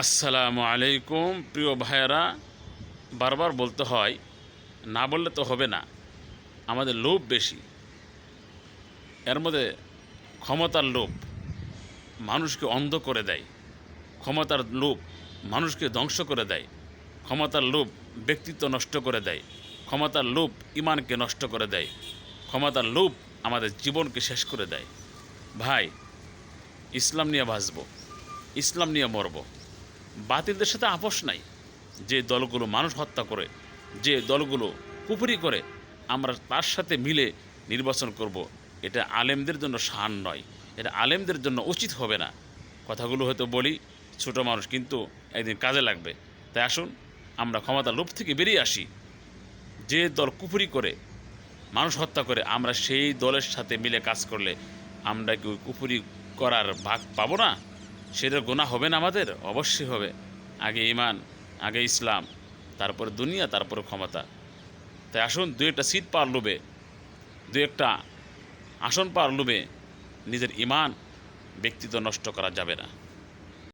আসসালামু আলাইকুম, প্রিয় ভাইয়েরা, বারবার বলতে হয়, না বললে তো হবে না, আমাদের লোভ বেশি। এর মধ্যে ক্ষমতার লোভ মানুষকে অন্ধ করে দেয়, ক্ষমতার লোভ মানুষকে ধ্বংস করে দেয়, ক্ষমতার লোভ ব্যক্তিত্ব নষ্ট করে দেয়, ক্ষমতার লোভ ইমানকে নষ্ট করে দেয়, ক্ষমতার লোভ আমাদের জীবনকে শেষ করে দেয়। ভাই, ইসলাম নিয়ে বাঁচব ইসলাম নিয়ে মরব। বাতিলদের সাথে আপোষ নাই। যে দলগুলো মানুষ হত্যা করে, যে দলগুলো কুপুরি করে, আমরা তার সাথে মিলে নির্বাচন করব। এটা আলেমদের জন্য শান নয়। এটা আলেমদের জন্য উচিত হবে না। কথাগুলো হয়তো বলি, ছোট মানুষ কিন্তু একদিন কাজে লাগবে। তাই আসুন, আমরা ক্ষমতা লোভ থেকে বেরিয়ে আসি। যে দল কুপুরি করে, মানুষ হত্যা করে, আমরা সেই দলের সাথে মিলে কাজ করলে আমরা কি ওই কুপুরি করার ভাগ পাবো না? সেটা গোনা হবে না আমাদের? অবশ্যই হবে। আগে ইমান আগে ইসলাম, তারপরে দুনিয়া, তারপরে ক্ষমতা। তাই আসুন দু একটা সিট পার লুবে দু একটা আসন পার লুবে নিজের ইমান ব্যক্তিত্ব নষ্ট করা যাবে না।